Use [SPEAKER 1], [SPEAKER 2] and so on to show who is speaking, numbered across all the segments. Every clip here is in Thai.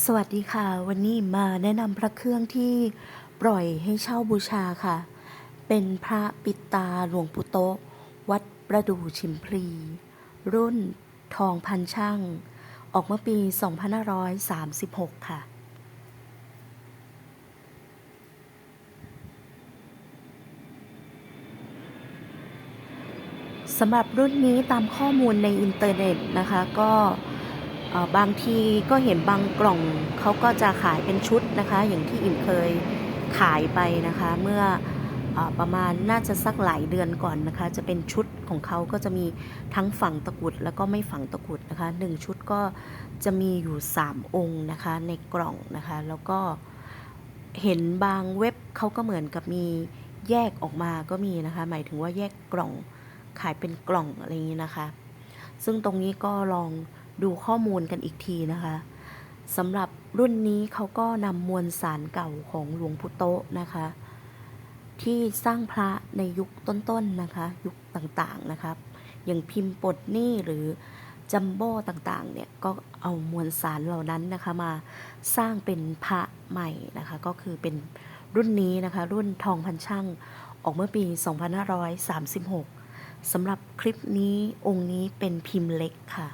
[SPEAKER 1] สวัสดีค่ะ วันนี้มาแนะนำพระเครื่องที่ปล่อยให้เช่าบูชาค่ะ เป็นพระปิตาหลวงปู่โตะวัดประดู่ชิมพลีรุ่นทองพันช่าง ออกเมื่อปี 2536 ค่ะ สำหรับรุ่นนี้ตามข้อมูลในอินเทอร์เน็ตนะคะก็ บางทีก็เห็นบางกล่องเขาก็จะขายเป็นชุดนะคะ อย่างที่อิ่มเคยขายไปนะคะ เมื่ออประมาณน่าจะสักหลายเดือนก่อนนะคะ จะเป็นชุดของเขาก็จะมีทั้งฝังตะกุดแล้วก็ไม่ฝังตะกุดนะคะหนึ่งชุดก็จะมีอยู่ 3 องค์นะคะในกล่องนะคะ แล้วก็เห็นบางเว็บเขาก็เหมือนกับมีแยกออกมาก็มีนะคะ หมายถึงว่าแยกกล่องขายเป็นกล่องอะไรอย่างนี้นะคะ ซึ่งตรงนี้ก็ลอง ดูข้อมูลกันอีกทีนะคะสำหรับรุ่นนี้เขาก็นำมวลสารเก่าของหลวงพุโตะนะคะ ที่สร้างพระในยุคต้นๆนะคะ ยุคต่างๆนะครับ อย่างพิมพ์ปลดหนี้หรือจัมโบ้ต่างๆเนี่ยก็เอามวลสารเหล่านั้นนะคะมาสร้างเป็นพระใหม่นะคะ ก็คือเป็นรุ่นนี้นะคะ รุ่นทองพันช่างออกเมื่อปี 2536สำหรับคลิปนี้องค์นี้เป็นพิมพ์เล็กค่ะ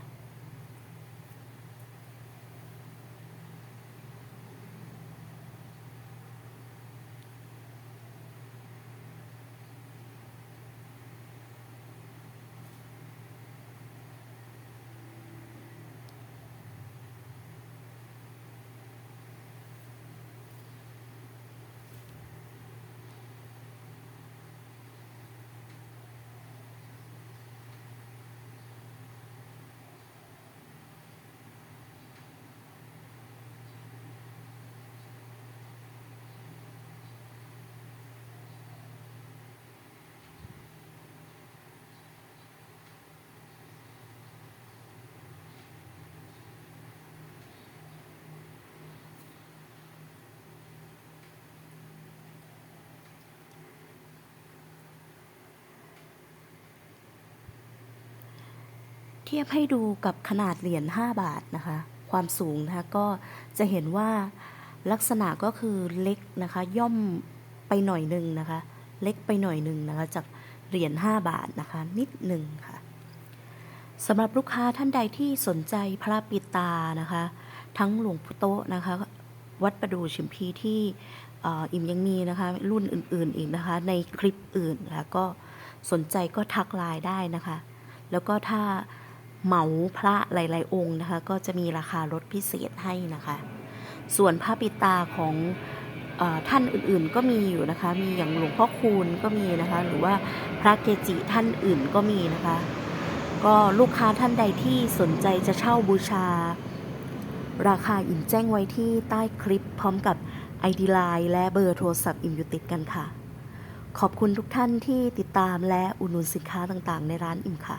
[SPEAKER 1] เทียบให้ดูกับขนาดเหรียญ5บาทนะคะ ความสูงนะคะก็จะเห็นว่าลักษณะก็คือเล็กนะคะ ย่อมไปหน่อยหนึ่งนะคะ เล็กไปหน่อยหนึ่งนะคะ จากเหรียญ5บาทนะคะ นิดหนึ่งค่ะสำหรับลูกค้าท่านใดที่สนใจพระปิตานะคะ ทั้งหลวงพุโตนะคะ วัดประดู่ชิมพีที่เอ่ออิ่มยังมีนะคะ รุ่นอื่นๆอีกนะคะ ในคลิปอื่นนะคะก็สนใจก็ทักไลน์ได้นะคะ แล้วก็ถ้า เหมาพระหลาย ๆ องค์นะคะ ก็จะมีราคาลดพิเศษให้นะคะ ส่วนพระปิตาของออท่านอื่นๆก็มีอยู่นะคะ มีอย่างหลวงพ่อคูณก็มีนะคะ หรือว่าพระเกจิท่านอื่นก็มีนะคะ ก็ลูกค้าท่านใดที่สนใจจะเช่าบูชา ราคาอิ่มแจ้งไว้ที่ใต้คลิปพร้อมกับ ID Line และเบอร์โทรศัพท์อิ่มอยู่ติดกันค่ะ ขอบคุณทุกท่านที่ติดตามและอุดหนุนสินค้าต่างๆ ในร้านอิ่มค่ะ